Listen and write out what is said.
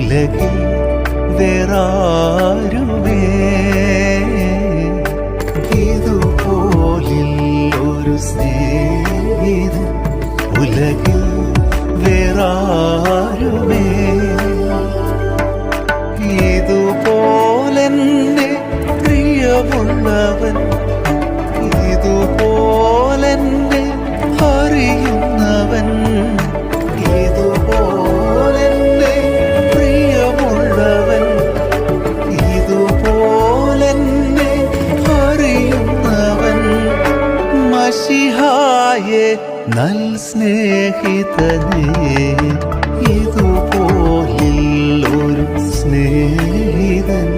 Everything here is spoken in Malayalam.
ഉലകിൽ വേറാരുമേ? ഇതുപോലിൽ ഒരു സ്നേഹിതൻ ഉലകിൽ വേറാരുമേ? ഇതുപോലെ പ്രിയമുള്ളവൻ മഷിഹായെ നൽ സ്നേഹിതനേ ഇതുപോലിൽ ഒരു സ്നേഹിതൻ.